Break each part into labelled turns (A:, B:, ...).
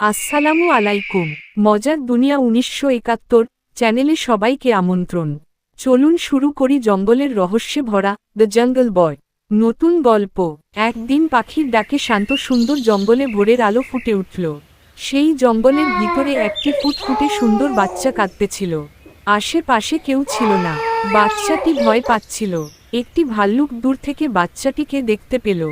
A: আসসালামু আলাইকুম। মজার দুনিয়া উনিশশো একাত্তর চ্যানেলে সবাইকে আমন্ত্রণ। চলুন শুরু করি জঙ্গলের রহস্যে ভরা দ্য জঙ্গল বয়। নতুন গল্প। একদিন পাখির ডাকে শান্ত সুন্দর জঙ্গলে ভোরের আলো ফুটে উঠল। সেই জঙ্গলের ভিতরে একটি ফুটফুটে সুন্দর বাচ্চা কাঁদতেছিল। আশেপাশে কেউ ছিল না। বাচ্চাটি ভয় পাচ্ছিল। একটি ভাল্লুক দূর থেকে বাচ্চাটিকে দেখতে পেল।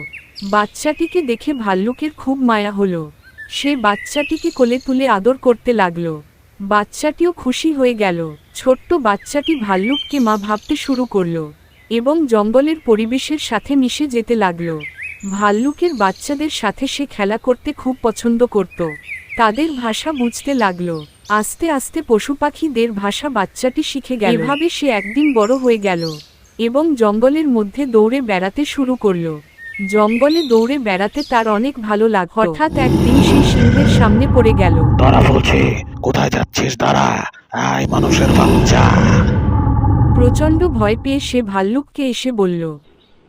A: বাচ্চাটিকে দেখে ভাল্লুকের খুব মায়া হলো। সে বাচ্চাটিকে কোলে তুলে আদর করতে লাগল। বাচ্চাটিও খুশি হয়ে গেল। ছোট্ট বাচ্চাটি ভাল্লুককে মা ভাবতে শুরু করল এবং জঙ্গলের পরিবেশের সাথে মিশে যেতে লাগল। ভাল্লুকের বাচ্চাদের সাথে সে খেলা করতে খুব পছন্দ করত। তাদের ভাষা বুঝতে লাগল। আস্তে আস্তে পশু পাখিদের ভাষা বাচ্চাটি শিখে গেল। এভাবে সে একদিন বড় হয়ে গেল এবং জঙ্গলের মধ্যে দৌড়ে বেড়াতে শুরু করল। জঙ্গলে দৌড়ে বেড়াতে তার অনেক ভালো লাগ হঠাৎ একদিন সে সিংহের সামনে পড়ে গেল।
B: দাঁড়া বলছি কোথায় যাচ্ছিস দাঁড়া? আয় মানুষের বাচ্চা।
A: প্রচণ্ড ভয় পেয়ে সে ভাল্লুককে এসে বলল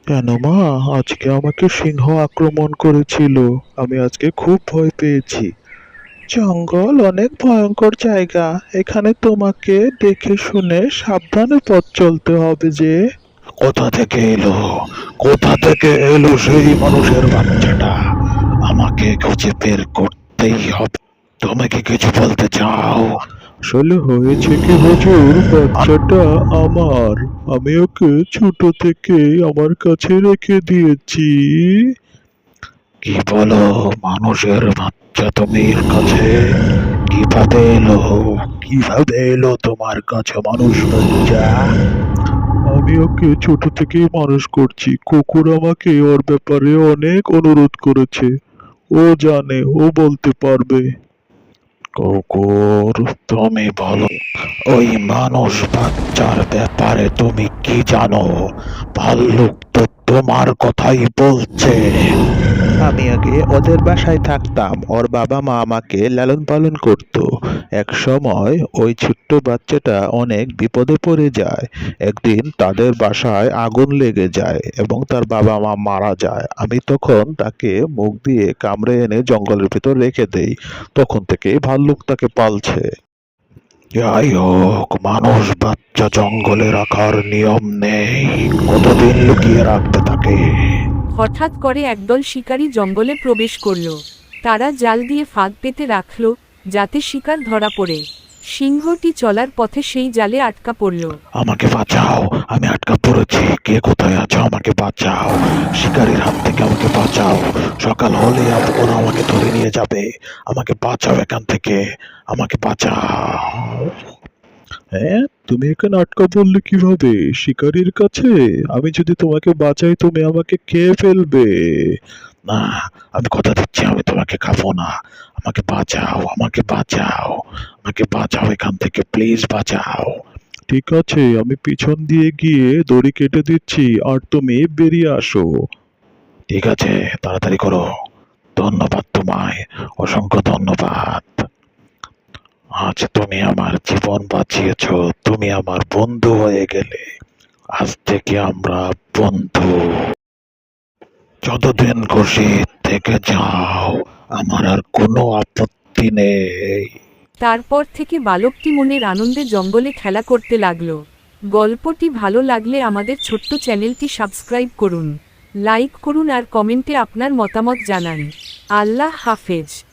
C: কেন মা? আজকে আমাকে সিংহ আক্রমণ করেছিল। আমি আজকে খুব ভয় পেয়েছি। জঙ্গল অনেক ভয়ঙ্কর জায়গা। এখানে তোমাকে দেখে শুনে সাবধানে পথ চলতে হবে যে।
B: কোথা থেকে এলো? কোথা থেকে এলো সেই মানুষের বাচ্চাটা? আমাকে খুঁজে বের করতেই হবে। তুমি কি কিছু বলতে চাও?
C: আসলে হয়েছে কি হুজুর বাচ্চাটা আমার। আমি ওকে ছোট থেকে আমার কাছে রেখে দিয়েছি।
B: কি বলো মানুষের বাচ্চা তুমি কাছে? কীভাবে এলো? কীভাবে এলো তোমার কাছে মানুষ বাচ্চা?
C: আমি ওকে ছোট থেকেই মানুষ করছি। কুকুর আমাকে ওর ব্যাপারে অনেক অনুরোধ করেছে। ও জানে, ও বলতে পারবে।
B: কুকুর, তুমি বলো, ওই মানুষ বাচ্চার ব্যাপারে তুমি কি জানো? ভাল্লুক তো তোমার কথাই বলছে।
D: আমি আগে ওদের বাসায় থাকতাম। ওর বাবা মা আমাকে লালন পালন করত। এক সময় ওই ছোট্ট বাচ্চাটা অনেক বিপদে পড়ে যায়। একদিন তাদের বাসায় আগুন লেগে যায় এবং তার বাবা মা মারা যায়। আমি তখন তাকে মুখ দিয়ে কামড়ে এনে জঙ্গলের ভিতর রেখে দেই। তখন থেকে ভাল্লুক তাকে পালছে।
B: যাই হোক, মানুষ বাচ্চা জঙ্গলে রাখার নিয়ম নেই। কতদিন লুকিয়ে রাখতে থাকে?
A: হঠাৎ করে একদল শিকারী জঙ্গলে প্রবেশ করল। তারা জাল দিয়ে ফাঁদ পেতে রাখল, যাতে শিকার ধরা পড়ে। সিংহটি চলার পথে সেই জালে আটকা পড়ল।
B: আমাকে বাঁচাও, আমি আটকা পড়েছি। কে কোথায় আছো? আমাকে বাঁচাও। শিকারীর হাত থেকে আমাকে বাঁচাও। সকাল হলে ওরা আমাকে ধরে নিয়ে যাবে। আমাকে বাঁচাও এখান থেকে। আমাকে বাঁচাও।
C: হ্যাঁ তুমি এখানে আটকা পড়লে কীভাবে? শিকারীর কাছে? আমি যদি তোমাকে বাঁচাই, তুমি আমাকে খেয়ে ফেলবে।
B: না, আমি কথা দিচ্ছি, আমি তোমাকে খাব না। আমাকে বাঁচাও আমাকে বাঁচাও। আমাকে বাঁচাও এখান থেকে প্লিজ বাঁচাও।
C: ঠিক আছে আমি পিছন দিয়ে গিয়ে দড়ি কেটে দিচ্ছি আর তুমি বেরিয়ে আসো।
B: ঠিক আছে তাড়াতাড়ি করো। ধন্যবাদ তোমায় অসংখ্য ধন্যবাদ। আজ তুমি আমার জীবন বাঁচিয়েছ তুমি আমার বন্ধু হয়ে গেলে। আজ থেকে আমরা বন্ধু। যতদিন খুশি থেকে যাও আমার আর কোনো আপত্তি নেই।
A: তারপর থেকে বালকটি মনের আনন্দে জঙ্গলে খেলা করতে লাগল। গল্পটি ভালো লাগলে আমাদের ছোট্ট চ্যানেলটি সাবস্ক্রাইব করুন, লাইক করুন আর কমেন্টে আপনার মতামত জানান। আল্লাহ হাফেজ।